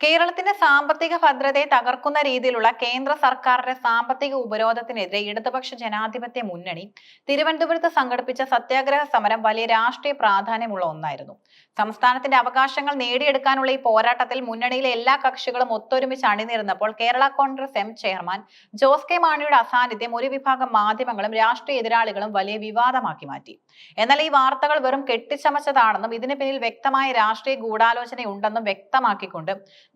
കേരളത്തിന്റെ സാമ്പത്തിക ഭദ്രതയെ തകർക്കുന്ന രീതിയിലുള്ള കേന്ദ്ര സർക്കാരിന്റെ സാമ്പത്തിക ഉപരോധത്തിനെതിരെ ഇടതുപക്ഷ ജനാധിപത്യ മുന്നണി തിരുവനന്തപുരത്ത് സംഘടിപ്പിച്ച സത്യാഗ്രഹ സമരം വലിയ രാഷ്ട്രീയ പ്രാധാന്യമുള്ള ഒന്നായിരുന്നു. സംസ്ഥാനത്തിന്റെ അവകാശങ്ങൾ നേടിയെടുക്കാനുള്ള ഈ പോരാട്ടത്തിൽ മുന്നണിയിലെ എല്ലാ കക്ഷികളും ഒത്തൊരുമിച്ച് അണിനിരുന്നപ്പോൾ Kerala Congress M chairman Jose K മാണിയുടെ അസാന്നിധ്യം ഒരു വിഭാഗം മാധ്യമങ്ങളും രാഷ്ട്രീയ എതിരാളികളും വലിയ വിവാദമാക്കി മാറ്റി. എന്നാൽ ഈ വാർത്തകൾ വെറും കെട്ടിച്ചമച്ചതാണെന്നും ഇതിന് പിന്നിൽ വ്യക്തമായ രാഷ്ട്രീയ ഗൂഢാലോചനയുണ്ടെന്നും വ്യക്തമാക്കിക്കൊണ്ട്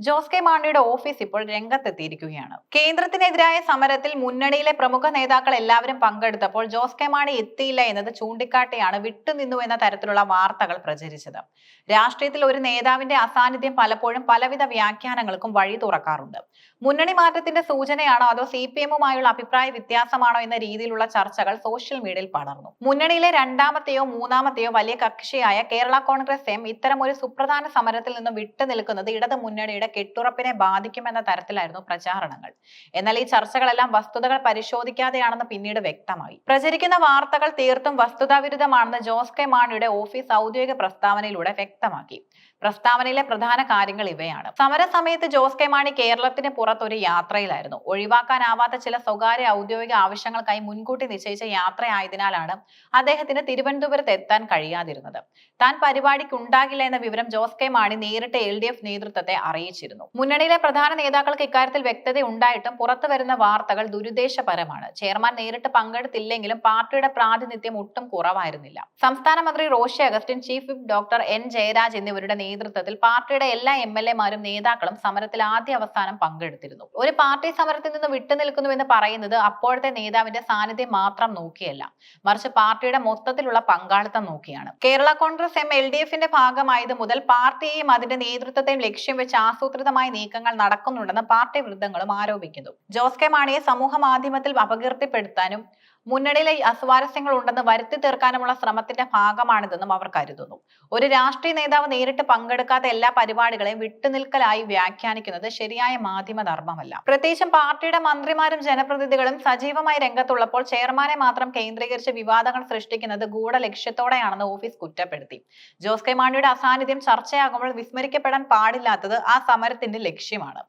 ജോസ് കെ മാണിയുടെ ഓഫീസ് ഇപ്പോൾ രംഗത്തെത്തിയിരിക്കുകയാണ്. കേന്ദ്രത്തിനെതിരായ സമരത്തിൽ മുന്നണിയിലെ പ്രമുഖ നേതാക്കൾ എല്ലാവരും പങ്കെടുത്തപ്പോൾ ജോസ് കെ മാണി എത്തിയില്ല എന്നത് ചൂണ്ടിക്കാട്ടിയാണ് വിട്ടുനിന്നു എന്ന തരത്തിലുള്ള വാർത്തകൾ പ്രചരിച്ചത്. രാഷ്ട്രീയത്തിൽ ഒരു നേതാവിന്റെ അസാന്നിധ്യം പലപ്പോഴും പലവിധ വ്യാഖ്യാനങ്ങൾക്കും വഴി തുറക്കാറുണ്ട്. മുന്നണി മാറ്റത്തിന്റെ സൂചനയാണോ അതോ സി പി എമ്മുമായുള്ള അഭിപ്രായ വ്യത്യാസമാണോ എന്ന രീതിയിലുള്ള ചർച്ചകൾ സോഷ്യൽ മീഡിയയിൽ പടർന്നു. മുന്നണിയിലെ രണ്ടാമത്തെയോ മൂന്നാമത്തെയോ വലിയ കക്ഷിയായ കേരള കോൺഗ്രസ് എം ഇത്തരം ഒരു സുപ്രധാന സമരത്തിൽ നിന്നും വിട്ടുനിൽക്കുന്നത് ഇടത് മുന്നണിയുടെ കെട്ടുറപ്പിനെ ബാധിക്കുമെന്ന തരത്തിലായിരുന്നു പ്രചാരണങ്ങൾ. എന്നാൽ ഈ ചർച്ചകളെല്ലാം വസ്തുതകൾ പരിശോധിക്കാതെയാണെന്ന് പിന്നീട് വ്യക്തമായി. പ്രചരിക്കുന്ന വാർത്തകൾ തീർത്തും വസ്തുതാവിരുദ്ധമാണെന്ന് ജോസ് കെ മാണിയുടെ ഓഫീസ് ഔദ്യോഗിക പ്രസ്താവനയിലൂടെ വ്യക്തമാക്കി. പ്രസ്താവനയിലെ പ്രധാന കാര്യങ്ങൾ ഇവയാണ്. സമരസമയത്ത് ജോസ് കെ മാണി കേരളത്തിന് പുറത്ത് ഒരു യാത്രയിലായിരുന്നു. ഒഴിവാക്കാനാവാത്ത ചില സ്വകാര്യ ഔദ്യോഗിക ആവശ്യങ്ങൾക്കായി മുൻകൂട്ടി നിശ്ചയിച്ച യാത്രയായതിനാലാണ് അദ്ദേഹത്തിന് തിരുവനന്തപുരത്ത് എത്താൻ കഴിയാതിരുന്നത്. താൻ പരിപാടിക്ക് ഉണ്ടാകില്ല എന്ന വിവരം ജോസ് കെ മാണി നേരിട്ട് എൽ ഡി എഫ് നേതൃത്വത്തെ അറിയിച്ചിരുന്നു. മുന്നണിയിലെ പ്രധാന നേതാക്കൾക്ക് ഇക്കാര്യത്തിൽ വ്യക്തത ഉണ്ടായിട്ടും പുറത്തു വരുന്ന വാർത്തകൾ ദുരുദ്ദേശപരമാണ്. ചെയർമാൻ നേരിട്ട് പങ്കെടുത്തില്ലെങ്കിലും പാർട്ടിയുടെ പ്രാതിനിധ്യം ഒട്ടും കുറവായിരുന്നില്ല. സംസ്ഥാന മന്ത്രി Roshy Augustine chief whip doctor N Jayaraj എന്നിവരുടെ നേതൃത്വത്തിൽ പാർട്ടിയുടെ എല്ലാ എം എൽ എമാരും നേതാക്കളും സമരത്തിൽ ആദ്യ അവസാനം പങ്കെടുത്തിരുന്നു. ഒരു പാർട്ടി സമരത്തിൽ നിന്ന് വിട്ടുനിൽക്കുന്നുവെന്ന് പറയുന്നത് അപ്പോഴത്തെ നേതാവിന്റെ സാന്നിധ്യം മാത്രം നോക്കിയല്ല. മറിച്ച് പാർട്ടിയുടെ മൊത്തത്തിലുള്ള പങ്കാളിത്തം നോക്കിയാണ്. Kerala Congress M L D എഫിന്റെ ഭാഗമായത് മുതൽ പാർട്ടിയെയും അതിന്റെ നേതൃത്വത്തെയും ലക്ഷ്യം വെച്ച് ആസൂത്രിതമായ നീക്കങ്ങൾ നടക്കുന്നുണ്ടെന്ന് പാർട്ടി വൃദ്ധങ്ങളും ആരോപിക്കുന്നു. ജോസ് കെ മാണിയെ സമൂഹ മാധ്യമത്തിൽ അപകീർത്തിപ്പെടുത്താനും മുന്നണിയിലെ അസ്വാരസ്യങ്ങൾ ഉണ്ടെന്ന് വരുത്തി തീർക്കാനുമുള്ള ശ്രമത്തിന്റെ ഭാഗമാണിതെന്നും അവർ കരുതുന്നു. ഒരു രാഷ്ട്രീയ നേതാവ് നേരിട്ട് പങ്കെടുക്കാത്ത എല്ലാ പരിപാടികളെയും വിട്ടുനിൽക്കലായി വ്യാഖ്യാനിക്കുന്നത് ശരിയായ മാധ്യമ ധർമ്മമല്ല. പ്രത്യേകിച്ചും പാർട്ടിയുടെ മന്ത്രിമാരും ജനപ്രതിനിധികളും സജീവമായി രംഗത്തുള്ളപ്പോൾ ചെയർമാനെ മാത്രം കേന്ദ്രീകരിച്ച് വിവാദങ്ങൾ സൃഷ്ടിക്കുന്നത് ഗൂഢ ലക്ഷ്യത്തോടെയാണെന്ന് ഓഫീസ് കുറ്റപ്പെടുത്തി. ജോസ് കെ മാണിയുടെ അസാന്നിധ്യം ചർച്ചയാകുമ്പോൾ വിസ്മരിക്കപ്പെടാൻ പാടില്ലാത്തത് ആ സമരത്തിന്റെ ലക്ഷ്യമാണ്.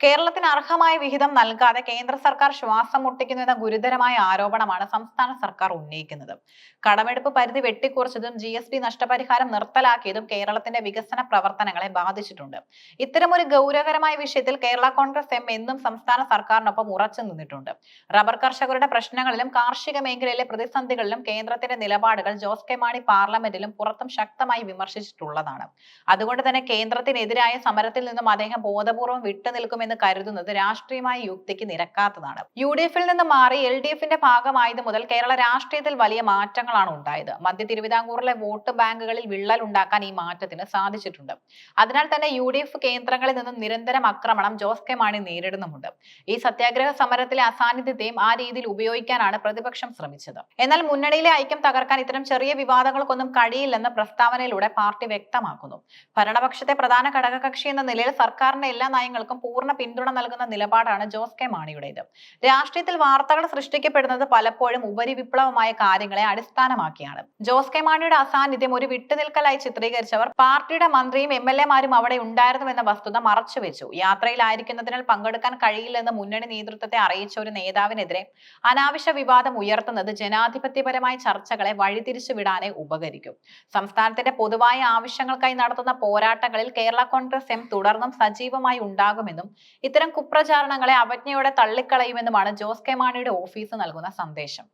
കേരളത്തിന് അർഹമായ വിഹിതം നൽകാതെ കേന്ദ്ര സർക്കാർ ശ്വാസം മുട്ടിക്കുന്നു എന്ന ഗുരുതരമായ ആരോപണമാണ് സംസ്ഥാന സർക്കാർ ഉന്നയിക്കുന്നത്. കടമെടുപ്പ് പരിധി വെട്ടിക്കുറച്ചതും ജി എസ് ടി നഷ്ടപരിഹാരം നിർത്തലാക്കിയതും കേരളത്തിന്റെ വികസന പ്രവർത്തനങ്ങളെ ബാധിച്ചിട്ടുണ്ട്. ഇത്തരമൊരു ഗൗരവകരമായ വിഷയത്തിൽ കേരള കോൺഗ്രസ് എം എന്നും സംസ്ഥാന സർക്കാരിനൊപ്പം ഉറച്ചു നിന്നിട്ടുണ്ട്. റബ്ബർ കർഷകരുടെ പ്രശ്നങ്ങളിലും കാർഷിക മേഖലയിലെ പ്രതിസന്ധികളിലും കേന്ദ്രത്തിന്റെ നിലപാടുകൾ ജോസ് കെ മാണി പാർലമെന്റിലും പുറത്തും ശക്തമായി വിമർശിച്ചിട്ടുള്ളതാണ്. അതുകൊണ്ട് തന്നെ കേന്ദ്രത്തിനെതിരായ സമരത്തിൽ നിന്നും അദ്ദേഹം ബോധപൂർവം വിട്ടുനിൽക്കുമെന്ന് കരുതുന്നത് രാഷ്ട്രീയമായ യുക്തിക്ക് നിരക്കാത്തതാണ്. യു ഡി എഫിൽ നിന്ന് മാറി എൽ ഡി എഫിന്റെ ഭാഗമായത് മുതൽ കേരള രാഷ്ട്രീയത്തിൽ വലിയ മാറ്റങ്ങളാണ് ഉണ്ടായത്. മധ്യ തിരുവിതാംകൂറിലെ വോട്ട് ബാങ്കുകളിൽ വിള്ളൽ ഉണ്ടാക്കാൻ ഈ മാറ്റത്തിന് സാധിച്ചിട്ടുണ്ട്. അതിനാൽ തന്നെ യു ഡി എഫ് കേന്ദ്രങ്ങളിൽ നിന്നും നിരന്തരം ആക്രമണം ജോസ് കെ മാണി നേരിടുന്നുമുണ്ട്. ഈ സത്യാഗ്രഹ സമരത്തിലെ അസാന്നിധ്യത്തെയും ആ രീതിയിൽ ഉപയോഗിക്കാനാണ് പ്രതിപക്ഷം ശ്രമിച്ചത്. എന്നാൽ മുന്നണിയിലെ ഐക്യം തകർക്കാൻ ഇത്തരം ചെറിയ വിവാദങ്ങൾക്കൊന്നും കഴിയില്ലെന്ന് പ്രസ്താവനയിലൂടെ പാർട്ടി വ്യക്തമാക്കുന്നു. ഭരണപക്ഷത്തെ പ്രധാന ഘടകകക്ഷി എന്ന നിലയിൽ സർക്കാരിന്റെ എല്ലാ നയങ്ങൾക്കും പൂർണ പിന്തുണ നൽകുന്ന നിലപാടാണ് ജോസ് കെ മാണിയുടേത്. രാഷ്ട്രീയത്തിൽ വാർത്തകൾ സൃഷ്ടിക്കപ്പെടുന്നത് പലപ്പോഴും ഉപരിവിപ്ലവമായ കാര്യങ്ങളെ അടിസ്ഥാനമാക്കിയാണ്. ജോസ് കെ മാണിയുടെ അസാന്നിധ്യം ഒരു വിട്ടുനിൽക്കലായി ചിത്രീകരിച്ചവർ പാർട്ടിയുടെ മന്ത്രിയും എം എൽ എമാരും അവിടെ ഉണ്ടായിരുന്നുവെന്ന വസ്തുത മറച്ചുവെച്ചു. യാത്രയിലായിരിക്കുന്നതിനാൽ പങ്കെടുക്കാൻ കഴിയില്ലെന്ന് മുന്നണി നേതൃത്വത്തെ അറിയിച്ച ഒരു നേതാവിനെതിരെ അനാവശ്യ വിവാദം ഉയർത്തുന്നത് ജനാധിപത്യപരമായ ചർച്ചകളെ വഴിതിരിച്ചു വിടാനേ ഉപകരിക്കും. സംസ്ഥാനത്തിന്റെ പൊതുവായ ആവശ്യങ്ങൾക്കായി നടത്തുന്ന പോരാട്ടങ്ങളിൽ കേരള കോൺഗ്രസ് എം തുടർന്നും സജീവമായി ഉണ്ടാകുമെന്നും ഇത്തരം കുപ്രചാരണങ്ങളെ അവജ്ഞയോടെ തള്ളിക്കളയുമെന്നുമാണ് ജോസ് കെ മാണിയുടെ ഓഫീസ് നൽകുന്ന സന്ദേശം.